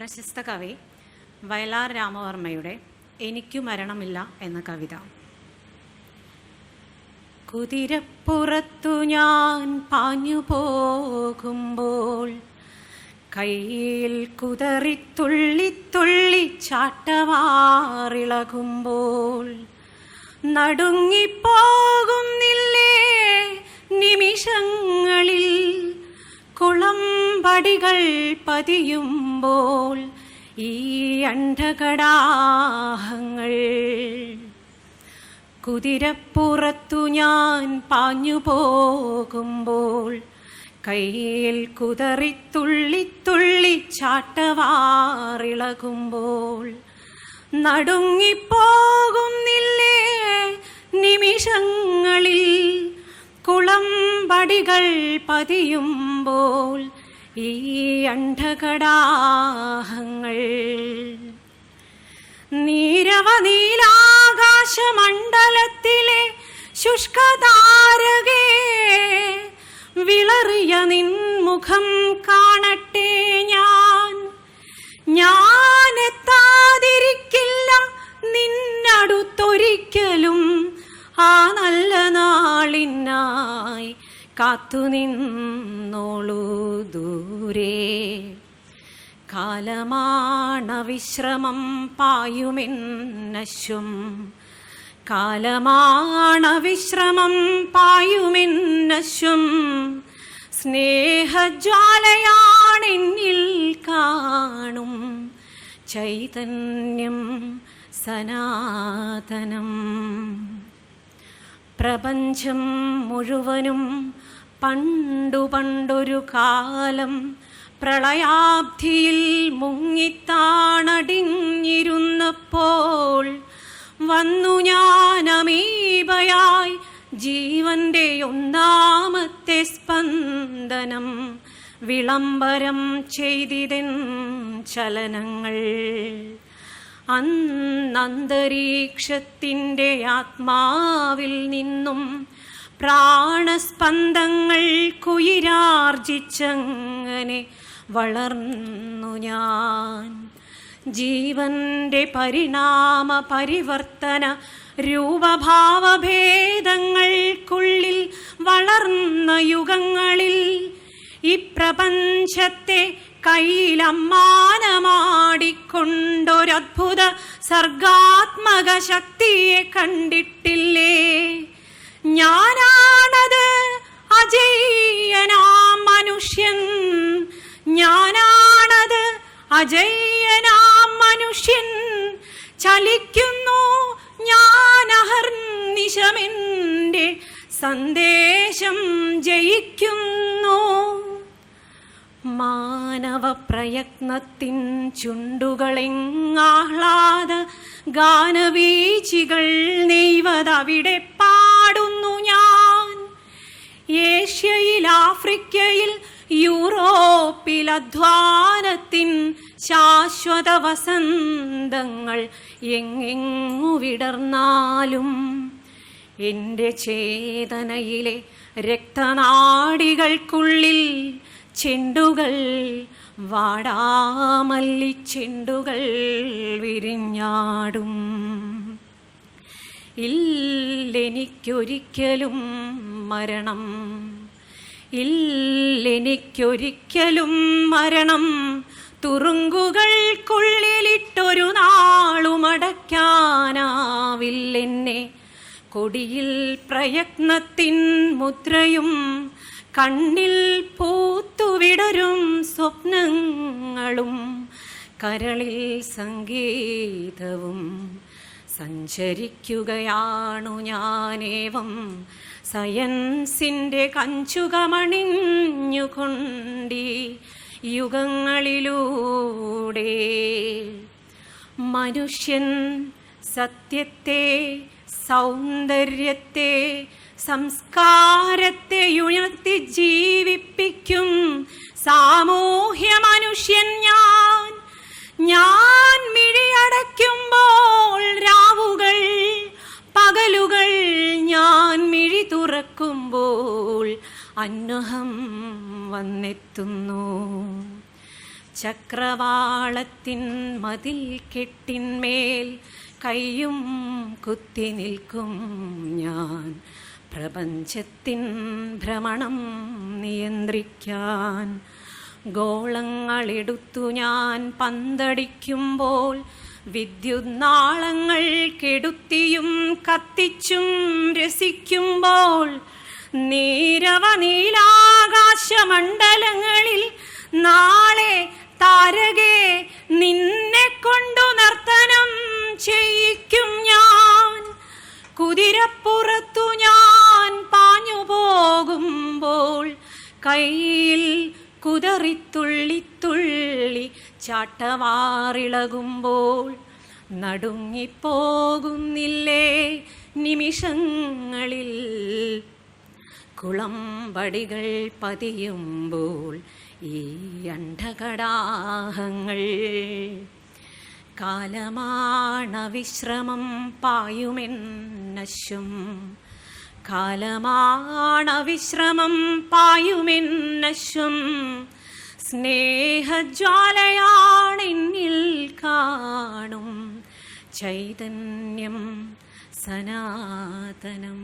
പ്രശസ്ത കവി വയലാർ രാമവർമ്മയുടെ എനിക്കു മരണമില്ല എന്ന കവിത. കുതിരപ്പുറത്തു ഞാൻ പാഞ്ഞു പോകുമ്പോൾ കയ്യിൽ കുതറി തുള്ളി തുള്ളി ചാട്ടവാറിളകുമ്പോൾ നടുങ്ങിപ്പോകുന്നില്ലേ കുളമ്പടികൾ പതിയുമ്പോൾ ഈ അണ്ഡകടാഹങ്ങൾ കുതിരപ്പുറത്തു ഞാൻ പാഞ്ഞു പോകുമ്പോൾ കയ്യിൽ കുതറി തുള്ളി തുള്ളി ചാട്ടവാറിളകുമ്പോൾ നടുങ്ങിപ്പോകുന്നില്ലേ നിമിഷങ്ങളിൽ കുളം പടികൾ പതിയുമ്പോൾ ഈ അണ്ഡകടാഹങ്ങൾ നീരവനീലാകാശമണ്ഡലത്തിലെ ശുഷ്കതാരകേ വിളറിയ നിൻമുഖം കാണട്ടെ ഞാൻ. കാത്തുനിന്നോളൂ ദൂരേ കാലമാണ വിശ്രമം പായുമെന്നശ്വം. കാലമാണ വിശ്രമം പായുമെന്നശ്വം. സ്നേഹജ്വാലയാണെന്നിൽ കാണും ചൈതന്യം സനാതനം. പ്രപഞ്ചം മുഴുവനും പണ്ടു പണ്ടൊരു കാലം പ്രളയാബ്ധിയിൽ മുങ്ങിത്താണടിഞ്ഞിരുന്നപ്പോൾ വന്നു ഞാനമീപയായി ജീവന്റെ ഒന്നാമത്തെ സ്പന്ദനം വിളംബരം ചെയ്തിതൻ ചലനങ്ങൾ. അന്നന്തരീക്ഷത്തിന്റെ ആത്മാവിൽ നിന്നും പ്രാണസ്പന്ദങ്ങൾ കുയിരാർജിച്ചങ്ങനെ വളർന്നു ഞാൻ. ജീവന്റെ പരിണാമ പരിവർത്തന രൂപഭാവഭേദങ്ങൾക്കുള്ളിൽ വളർന്ന യുഗങ്ങളിൽ ഈ പ്രപഞ്ചത്തെ കയ്യിലമ്മാനമാടിക്കൊണ്ടൊരത്ഭുത സർഗാത്മക ശക്തിയെ കണ്ടിട്ടില്ലേ? ഞാനാണത് അജയ്യനാം മനുഷ്യൻ. ഞാനാണത് അജയ്യനാം മനുഷ്യൻ. ചലിക്കുന്നു ഞാൻ അഹർനിശമെന്റെ സന്ദേശം ജയിക്കുന്നു. മാനവ പ്രയത്നത്തിൻ ചുണ്ടുകളെങ്ങാഹ്ലാദ ഗാനവീചികൾ നെയ്വതവിടെ ഏഷ്യയിൽ ആഫ്രിക്കയിൽ യൂറോപ്പിൽ അധ്വാനത്തിൻ ശാശ്വത വസന്തങ്ങൾ എങ്ങെങ്ങു വിടർന്നാലും എന്റെ ചേതനയിലെ രക്തനാടികൾക്കുള്ളിൽ ചെണ്ടുകൾ വാടാമല്ലി ചെണ്ടുകൾ വിരിഞ്ഞാടും. ഇല്ലെനിക്കൊരിക്കലും മരണം. ഇല്ലെനിക്കൊരിക്കലും മരണം. തുറുങ്കുകൾക്കുള്ളിലിട്ടൊരു നാളുമടയ്ക്കാനാവില്ലെന്നെ കൊടിയിൽ പ്രയത്നത്തിൻ മുദ്രയും കണ്ണിൽ പൂത്തുവിടരും സ്വപ്നങ്ങളും കരളിൽ സംഗീതവും സഞ്ചരിക്കുകയാണു ഞാനേവം. സയൻസിന്റെ കഞ്ചുകമണിഞ്ഞുകൊണ്ടി യുഗങ്ങളിലൂടെ. മനുഷ്യൻ സത്യത്തെ സൗന്ദര്യത്തെ സംസ്കാരത്തെ ഉയർത്തി ജീവിപ്പിക്കും. സാമൂഹ്യ മനുഷ്യൻ ഞാൻ. ഞാൻ അന്വഹം വന്നെത്തുന്നു. ചക്രവാളത്തിൻ മതിൽ കെട്ടിന്മേൽ കയ്യും കുത്തി നിൽക്കും ഞാൻ. പ്രപഞ്ചത്തിൻ ഭ്രമണം നിയന്ത്രിക്കാൻ ഗോളങ്ങളെടുത്തു ഞാൻ പന്തടിക്കുമ്പോൾ വിദ്യുത് നാളങ്ങൾ കെടുത്തിയും കത്തിച്ചും രസിക്കുമ്പോൾ നീരവ നീലാകാശമണ്ഡലങ്ങളിൽ നാളെ താരകെ നിന്നെ കൊണ്ടു നർത്തനം ചെയ്യിക്കും ഞാൻ. കുതിരപ്പുറത്തു ഞാൻ പാഞ്ഞു പോകുമ്പോൾ കയ്യിൽ കുതറിത്തുള്ളിത്തുള്ളി ചാട്ടവാറിളകുമ്പോൾ നടുങ്ങിപ്പോകുന്നില്ലേ നിമിഷങ്ങളിൽ. കുളമ്പടികൾ പതിയുമ്പോൾ ഈ അണ്ഡകടാഹങ്ങൾ കാലമാണവിശ്രമം പായുമെന്നശും കാലമാണവിശ്രമം പായുമെന്നശും സ്നേഹജ്വാലയാണെന്നിൽ കാണും ചൈതന്യം സനാതനം.